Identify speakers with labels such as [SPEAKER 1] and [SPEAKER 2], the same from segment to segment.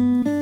[SPEAKER 1] 영하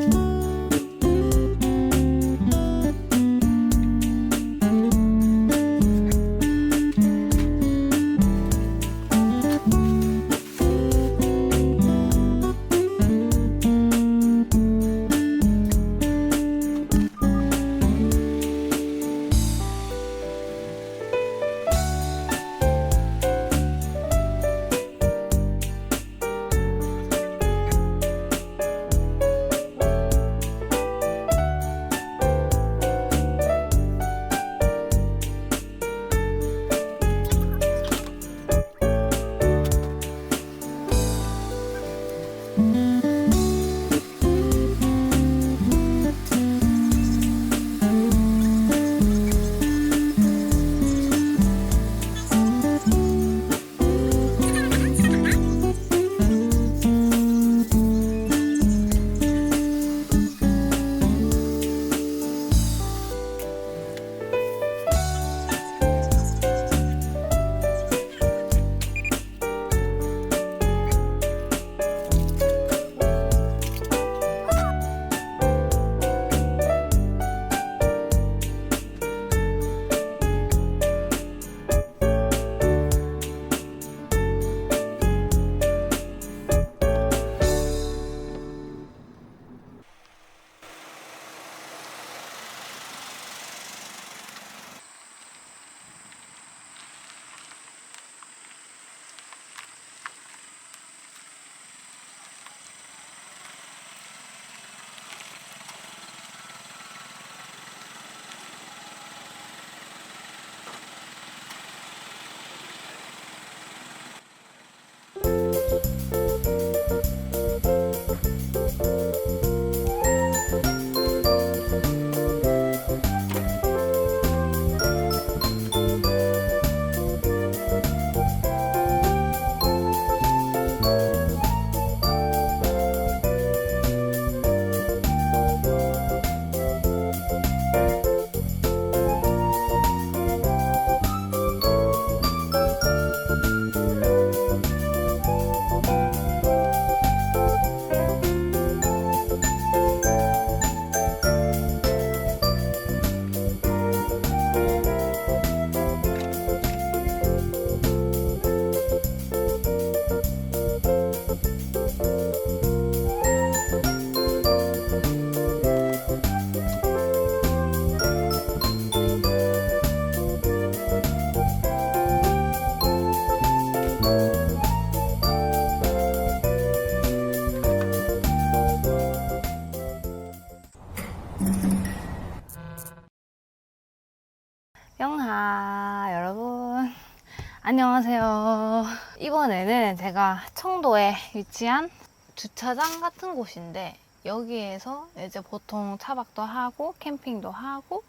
[SPEAKER 1] 안녕하세요. 이번에는 제가 청도에 위치한 주차장 같은 곳인데 여기에서 이제 보통 차박도 하고 캠핑도 하고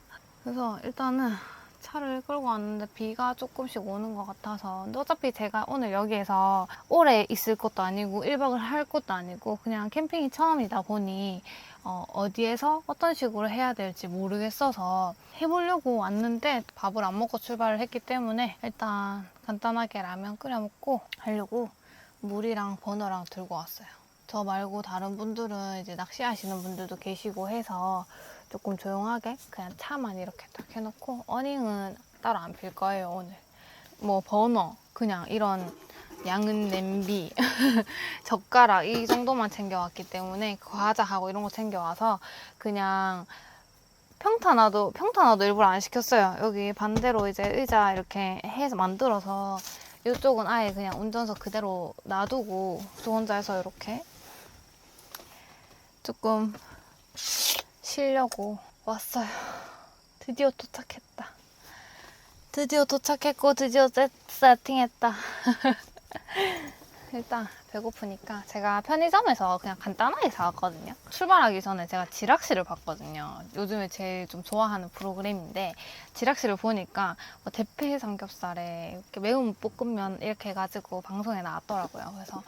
[SPEAKER 1] 그래서 일단은 차를 끌고 왔는데 비가 조금씩 오는 것 같아서 근데 어차피 제가 오늘 여기에서 오래 있을 것도 아니고 1박을 할 것도 아니고 그냥 캠핑이 처음이다 보니 어, 어디에서 어떤 식으로 해야 될지 모르겠어서 해보려고 왔는데 밥을 안 먹고 출발을 했기 때문에 일단 간단하게 라면 끓여 먹고 하려고 물이랑 버너랑 들고 왔어요. 저 말고 다른 분들은 이제 낚시하시는 분들도 계시고 해서 조금 조용하게 그냥 차만 이렇게 딱 해놓고 어닝은 따로 안 필 거예요 오늘. 뭐 버너 그냥 이런 양은 냄비 젓가락 이 정도만 챙겨왔기 때문에 과자하고 이런 거 챙겨와서 그냥 평탄화도 평탄화도 일부러 안 시켰어요. 여기 반대로 이제 의자 이렇게 해서 만들어서 이쪽은 아예 그냥 운전석 그대로 놔두고 저 혼자 해서 이렇게 조금 쉬려고 왔어요. 드디어 도착했다. 드디어 도착했고 드디어 세- 세팅했다. 일단 배고프니까 제가 편의점에서 그냥 간단하게 사왔거든요. 출발하기 전에 제가 지락실을 봤거든요. 요즘에 제일 좀 좋아하는 프로그램인데 지락실을 보니까 뭐 대패 삼겹살에 이렇게 매운 볶음면 이렇게 해가지고 방송에 나왔더라고요. 그래서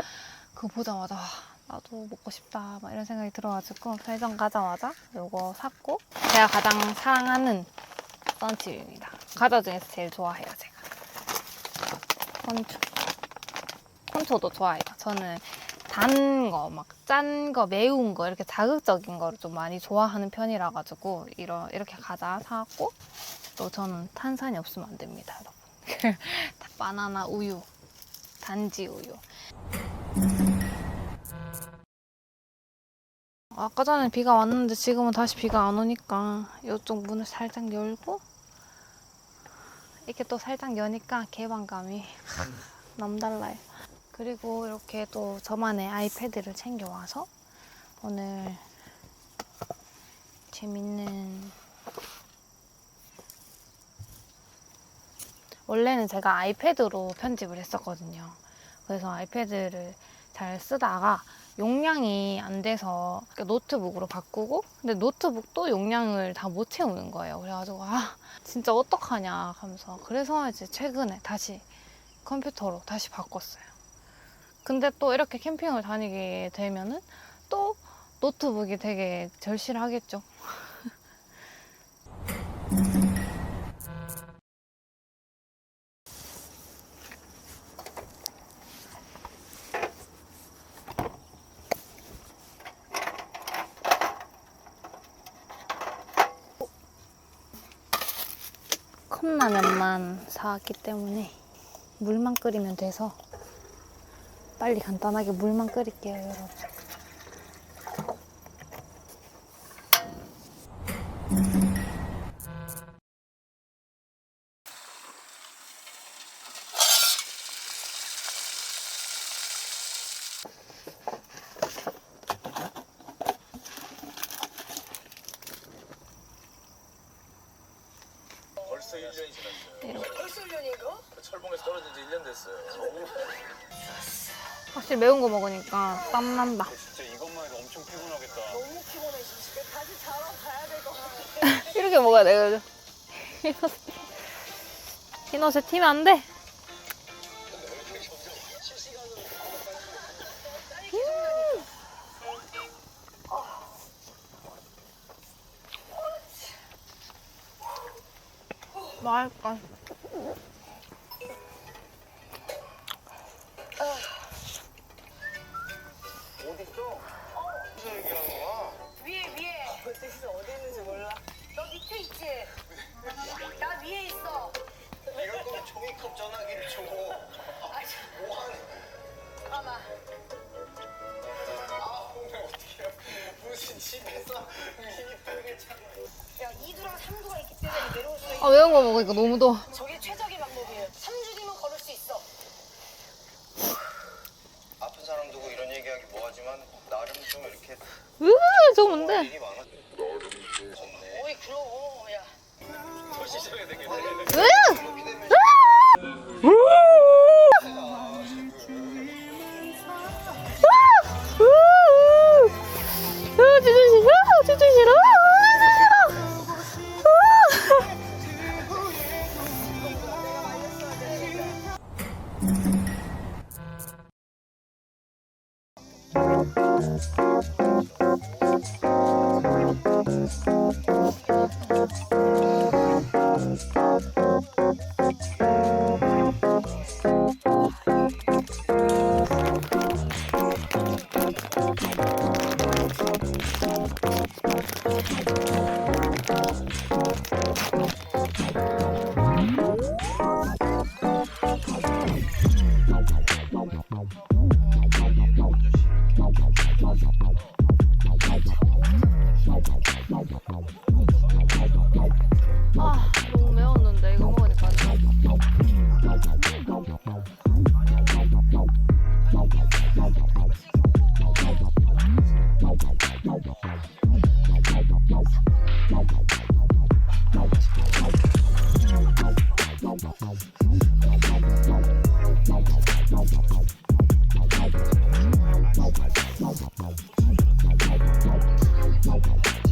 [SPEAKER 1] 그거 보자마자 와, 나도 먹고 싶다 막 이런 생각이 들어가지고 편의점 가자마자 이거 샀고 제가 가장 사랑하는 썬칩입니다. 과자 중에서 제일 좋아해요 제가. 콘초. 콘초도 좋아해요. 저는 단 거, 막 짠 거, 매운 거 이렇게 자극적인 거를 좀 많이 좋아하는 편이라 가지고 이러, 이렇게 과자 사왔고 또 저는 탄산이 없으면 안 됩니다, 여러분. 바나나 우유, 단지 우유. 아까 전에 비가 왔는데 지금은 다시 비가 안 오니까 이쪽 문을 살짝 열고 이렇게 또 살짝 여니까 개방감이 남달라요. 그리고 이렇게 또 저만의 아이패드를 챙겨와서 오늘 재밌는 원래는 제가 아이패드로 편집을 했었거든요. 그래서 아이패드를 잘 쓰다가 용량이 안 돼서 노트북으로 바꾸고 근데 노트북도 용량을 다 못 채우는 거예요. 그래가지고 아 진짜 어떡하냐 하면서 그래서 이제 최근에 다시 컴퓨터로 다시 바꿨어요. 근데 또 이렇게 캠핑을 다니게 되면은 또 노트북이 되게 절실하겠죠. 컵라면만 사왔기 때문에 물만 끓이면 돼서 빨리 간단하게 물만 끓일게요, 여러분.
[SPEAKER 2] 벌써 1년이 지났어요.
[SPEAKER 3] 벌써 1년인가?
[SPEAKER 2] 철봉에서 떨어진 지 1년 됐어요.
[SPEAKER 1] 확실히 매운 거 먹으니까 땀 난다.
[SPEAKER 4] 진짜 이것만 해도 엄청 피곤하겠다.
[SPEAKER 3] 너무 피곤해 진짜. 다시 자러 가야 될 것 같아.
[SPEAKER 1] 이렇게 먹어야 돼, 그죠? 흰 옷에 튀면 안 돼. 맛있다.
[SPEAKER 3] 있지? 나 위에 있어.
[SPEAKER 4] 이럴 거면 종이컵 전화기를 줘.
[SPEAKER 3] 아,
[SPEAKER 4] 뭐하는
[SPEAKER 3] 잠깐만.
[SPEAKER 4] 아, 오늘 어떻게 해요? 무슨 집에서 미니백을 찾아.
[SPEAKER 3] 야 2두랑 3두가 있기 때문에 내려올 수 있어.
[SPEAKER 1] 아, 매운 거 먹으니까 너무 더워.
[SPEAKER 3] Thank you.
[SPEAKER 4] 아
[SPEAKER 1] 너무 매웠는데 이거 먹으니까
[SPEAKER 5] Wow.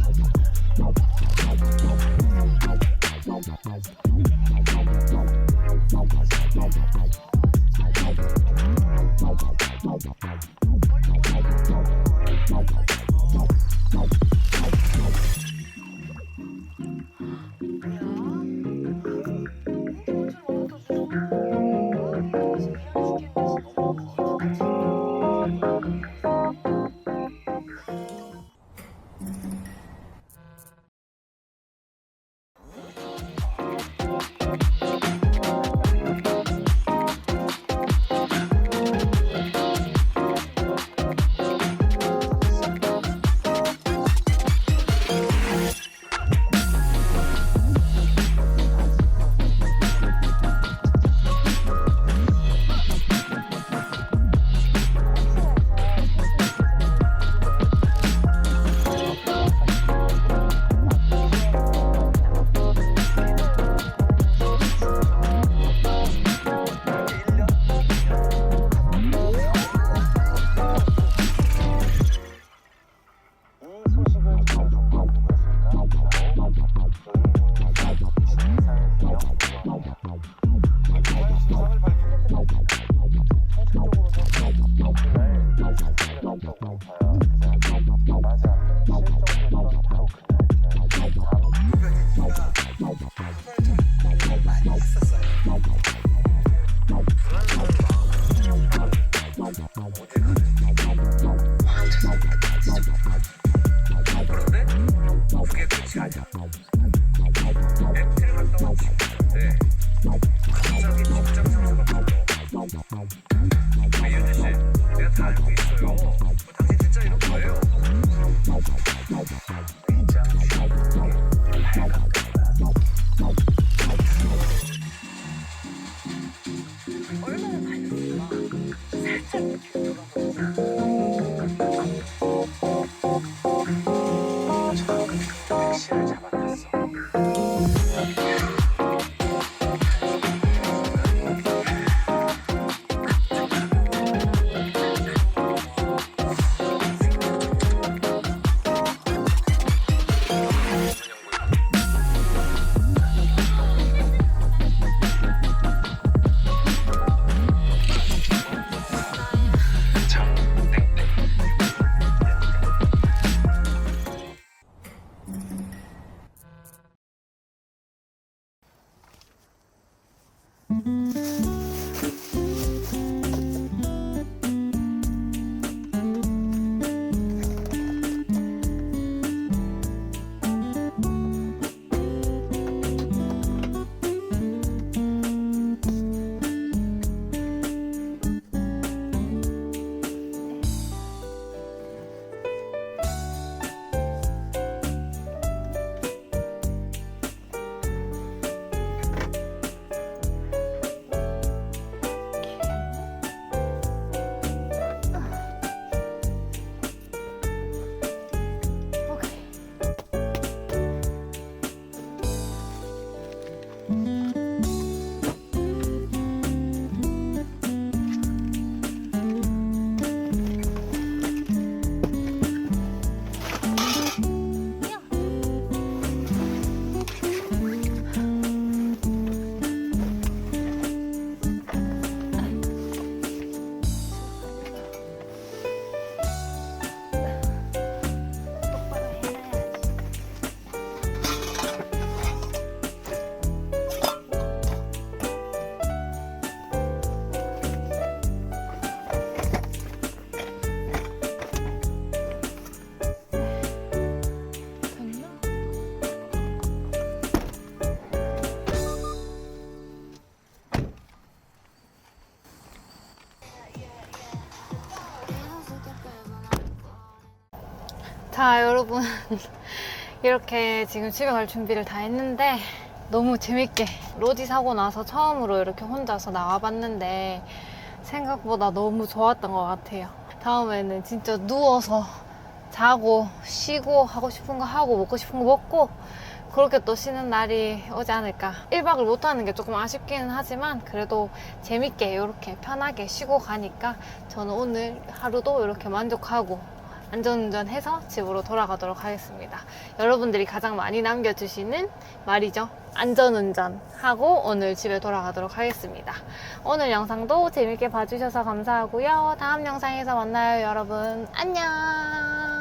[SPEAKER 1] 오 자, 여러분. 이렇게 지금 집에 갈 준비를 다 했는데 너무 재밌게 로디 사고 나서 처음으로 이렇게 혼자서 나와봤는데 생각보다 너무 좋았던 것 같아요. 다음에는 진짜 누워서 자고 쉬고 하고 싶은 거 하고 먹고 싶은 거 먹고 그렇게 또 쉬는 날이 오지 않을까. 1박을 못하는 게 조금 아쉽기는 하지만 그래도 재밌게 이렇게 편하게 쉬고 가니까 저는 오늘 하루도 이렇게 만족하고 안전운전해서 집으로 돌아가도록 하겠습니다. 여러분들이 가장 많이 남겨주시는 말이죠. 안전운전 하고 오늘 집에 돌아가도록 하겠습니다. 오늘 영상도 재밌게 봐주셔서 감사하고요. 다음 영상에서 만나요, 여러분. 안녕!